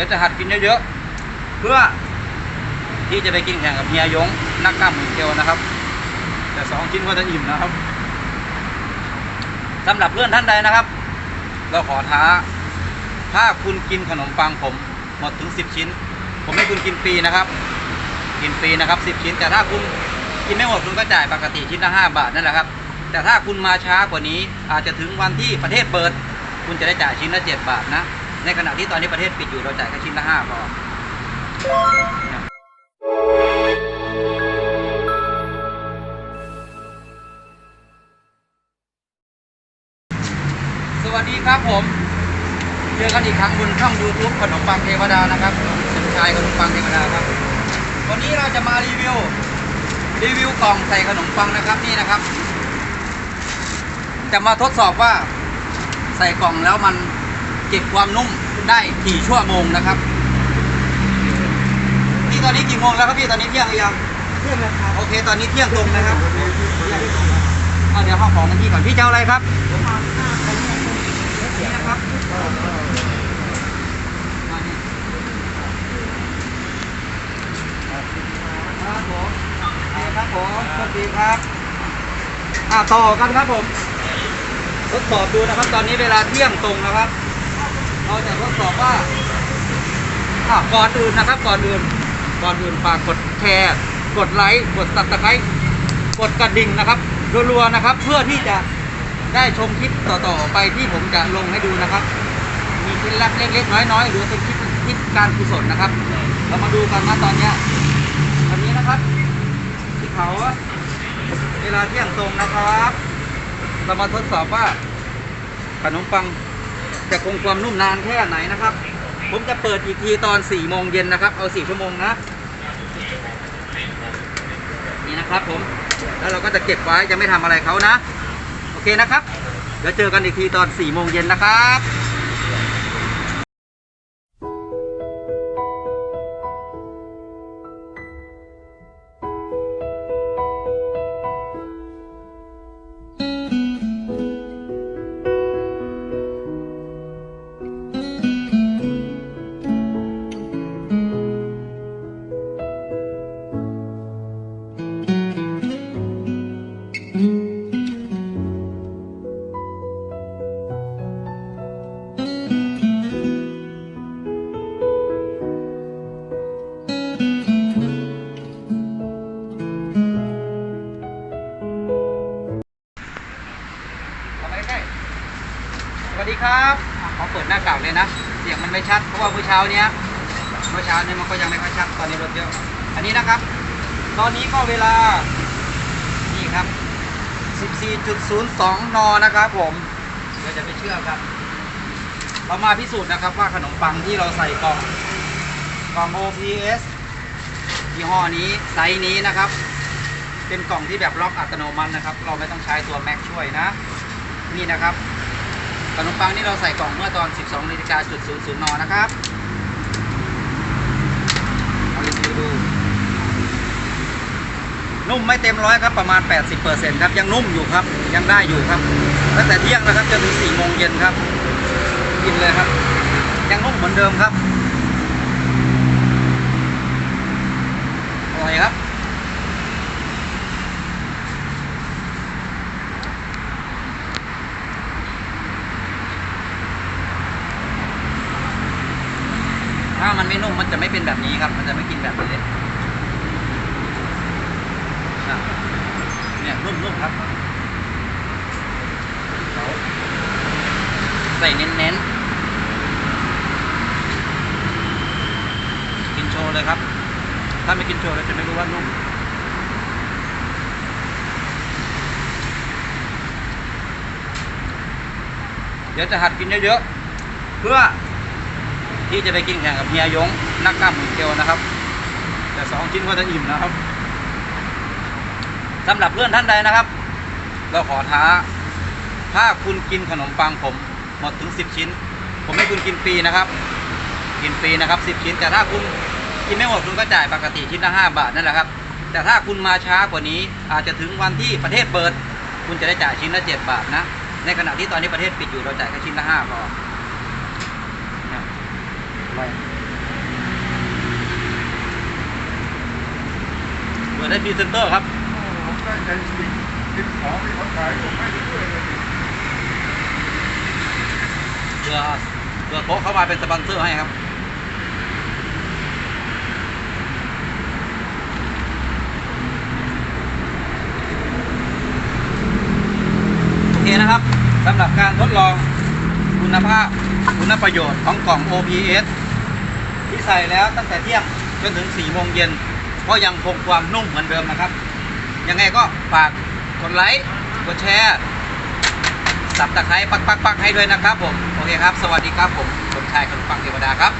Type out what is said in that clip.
ดี๋ยวจะหัดกินเยอะๆ เพื่อที่จะไปกินแข่งกับเฮียยงนักกล้ามหมื่นเกลนะครับ แต่สองชิ้นก็จะอิ่มนะครับสำหรับเพื่อนท่านใดนะครับ เราขอท้า ถ้าคุณกินขนมปังผมหมดถึง 10 ชิ้น ผมให้คุณกินฟรีนะครับ กินฟรีนะครับ10 ชิ้น แต่ถ้าคุณกินไม่หมดคุณก็จ่ายปกติชิ้นละ5บาทนั่นแหละครับ แต่ถ้าคุณมาช้ากว่านี้อาจจะถึงวันที่ประเทศเปิด คุณจะได้จ่ายชิ้นละ7บาทนะ ในขณะที่ตอนนี้ประเทศปิดอยู่เราจ่ายแค่ชิ้นละ5พอสวัสดีครับผม เจอกันอีกครั้งบนช่อง YouTube ขนมปังเทวดานะครับสมชายขนมปังเทวดาครับ วันนี้เราจะมารีวิว รีวิวกล่องใส่ขนมปังนะครับนี่นะครับ จะมาทดสอบว่าใส่กล่องแล้วมัน เก็บความนุ่มได้กี่ชั่วโมงนะครับนี่ตอนนี้กี่โมงแล้วครับพี่ตอนนี้เที่ยงหรือยังเพื่อนนะครับโอเค ตอนนี้เที่ยงตรงนะครับเอาเดี๋ยวเข้าของกันที่ก่อนพี่เจ้าอะไรครับผมมาหน้าไปเนี่ยนี่นะครับมานี่ครับผมนี่ครับผมสวัสดีครับอ่าต่อกันครับผมทดสอบดูนะครับ ตอนนี้เวลาเที่ยงตรงนะครับ เราจะทดสอบว่าก่อนอื่นนะครับ ก่อนอื่น ก่อนอื่นฝากกดแชร์ กดไลค์ กดซับสไครต์กดกระดิ่งนะครับรัวๆนะครับ เพื่อที่จะได้ชมคลิปต่อๆไปที่ผมจะลงให้ดูนะครับ มีคลิปลักเล็กๆน้อยๆหรือเป็นคลิปคลิปการกุศลนะครับ เรามาดูกันนะตอนเนี้ยอันนี้นะครับที่เขาเวลาเที่ยงตรงนะครับ เรามาทดสอบว่าขนมปัง จะคงความนุ่มนานแค่ไหนนะครับ ผมจะเปิดอีกทีตอน4โมงเย็นนะครับ เอา4ชั่วโมงนะ นี่นะครับผม แล้วเราก็จะเก็บไว้จะไม่ทำอะไรเขานะ โอเคนะครับ เดี๋ยวเจอกันอีกทีตอน4โมงเย็นนะครับ วัสดีครับอะขอเปิดหน้ากาเลยนะ เสียงมันไม่ชัด เพราะว่าเมื่อเช้าเนี้ย เมื่อเช้าเนี้มันก็ยังไม่ค่อยชัด ตอนนี้รถเยอะ อันนี้นะครับ ตอนนี้ก็เวลา นี่ครับ 14.02 น นะครับผม เดี๋ยวจะไปเชื่อครับ เรามาพิสูจน์นะครับว่าขนมปังที่เราใส่กล่องกล่อง OPS ยี่ห้อนี้ไซส์นี้นะครับ เป็นกล่องที่แบบล็อกอัตโนมัตินะครับ เราไม่ต้องใช้ตัวแม็กช่วยนะ นี่นะครับ ขนมปังนี่เราใส่กล่องเมื่อตอน 12นาฬิกาจุด00นนะครับเอารีวิวดู นุ่มไม่เต็มร้อยครับประมาณ 80%ครับ ยังนุ่มอยู่ครับ ยังได้อยู่ครับ ตั้งแต่เที่ยงนะครับจนถึง4โมงเย็นครับ กินเลยครับ ยังนุ่มเหมือนเดิมครับอร่อยครับ ถ้ามันไม่นุ่มมันจะไม่เป็นแบบนี้ครับ มันจะไม่กินแบบนี้เนี่ยนุ่มๆครับ ใส่เน้นๆ กินโชว์เลยครับ ถ้าไม่กินโชว์เราจะไม่รู้ว่านุ่มเดี๋ยวจะหัดกินเยอะๆเพื่อ ที่จะไปกินแข่งกับเฮียยงนักกล้ามหมื่นเกลนะครับ แต่สองชิ้นก็จะอิ่มนะครับสำหรับเพื่อนท่านใดนะครับ เราขอท้า ถ้าคุณกินขนมปังผมหมดถึง 10 ชิ้น ผมให้คุณกินฟรีนะครับ กินฟรีนะครับ10 ชิ้น แต่ถ้าคุณกินไม่หมดคุณก็จ่ายปกติชิ้นละ5บาทนั่นแหละครับ แต่ถ้าคุณมาช้ากว่านี้อาจจะถึงวันที่ประเทศเปิด คุณจะได้จ่ายชิ้นละ7บาทนะ ในขณะที่ตอนนี้ประเทศปิดอยู่เราจ่ายแค่ชิ้นละ5พอ ไปเหมือนได้พีเซนเตอร์ครับ ผมไองเพื่อเพื่เอโต๊ะเข้ามาเป็นสปอนเซอร์ให้ครับ โอเคนะครับสำหรับการทดลองคุณภาพคุณประโยชน์ของกล่อง OPS ที่ใส่แล้วตั้งแต่เที่ยงจนถึง4โมงเย็นก็ยังคงความนุ่มเหมือนเดิมนะครับ ยังไงก็ฝากกดไลค์กดแชร์สับตะไคร้ปักปักปักให้ด้วยนะครับผม โอเคครับ สวัสดีครับผมสมชายคนฟังเทวดาครับ